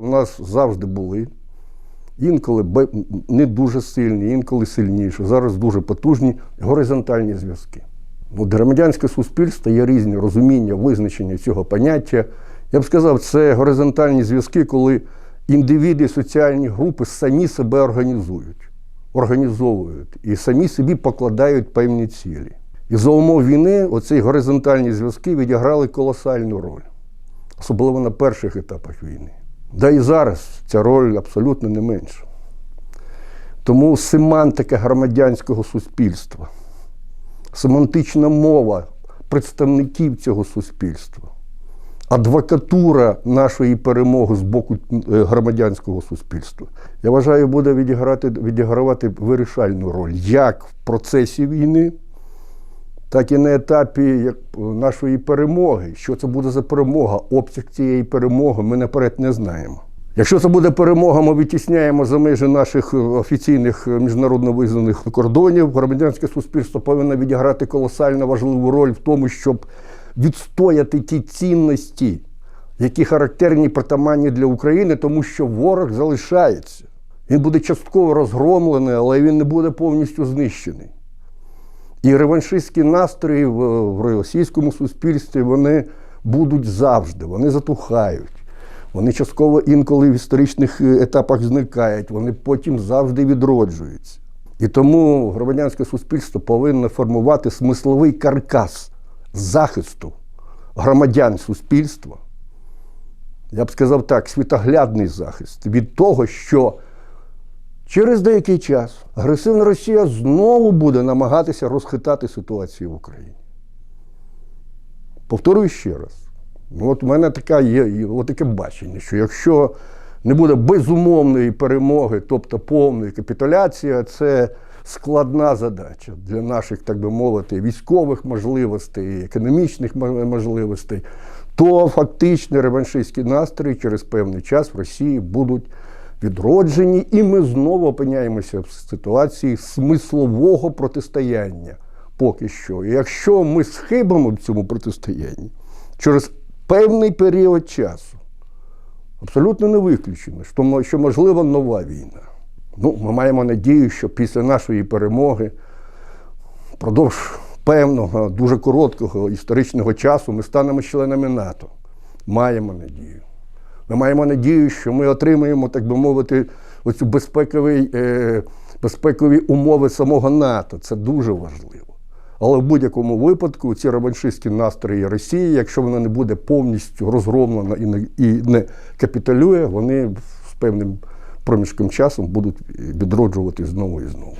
У нас завжди були. Інколи не дуже сильні, інколи сильніші. Зараз дуже потужні горизонтальні зв'язки. Ну, громадянське суспільство є різні розуміння, визначення цього поняття. Я б сказав, це горизонтальні зв'язки, коли індивіди, соціальні групи самі себе організують, організовують і самі собі покладають певні цілі. І за умов війни оці горизонтальні зв'язки відіграли колосальну роль, особливо на перших етапах війни. Да і зараз ця роль абсолютно не менша. Тому семантика громадянського суспільства, семантична мова представників цього суспільства, адвокатура нашої перемоги з боку е, громадянського суспільства, я вважаю, буде відіграти, відігравати вирішальну роль як в процесі війни, так і на етапі як, нашої перемоги. Що це буде за перемога? Обсяг цієї перемоги ми наперед не знаємо. Якщо це буде перемога, ми відтісняємо за межі наших е, офіційних е, міжнародно визнаних кордонів. Громадянське суспільство повинно відіграти колосально важливу роль в тому, щоб відстояти ті цінності, які характерні притаманні для України, тому що ворог залишається. Він буде частково розгромлений, але він не буде повністю знищений. І реваншистські настрої в, російському суспільстві вони будуть завжди, вони затухають. Вони частково інколи в історичних е, етапах зникають, вони потім завжди відроджуються. І тому громадянське суспільство повинно формувати смисловий каркас захисту громадян суспільства. Я б сказав так, світоглядний захист від того, що Через деякий час агресивна Росія знову буде намагатися розхитати ситуацію в Україні. Повторюю ще раз. Ну, от у мене така є, от таке бачення, що якщо не буде безумовної перемоги, тобто повної капітуляції, це складна задача для наших, так би мовити, військових можливостей, економічних можливостей, то фактично реваншистські настрої через певний час в Росії будуть відроджені, і ми знову опиняємося в ситуації смислового протистояння поки що. І якщо ми схибимо в цьому протистоянні через певний період часу, абсолютно не виключено, що, мо- що можлива нова війна. Ну, ми маємо надію, що після нашої перемоги впродовж певного, дуже короткого історичного часу ми станемо членами НАТО. Маємо надію. Ми маємо надію, що ми отримаємо, так би мовити, оцю безпекові, е, безпекові умови самого НАТО. Це дуже важливо. Але в будь-якому випадку ці реваншистські настрої Росії, якщо вона не буде повністю розгромлена і не, і не капітулює, вони з певним проміжком часу будуть відроджувати знову і знову.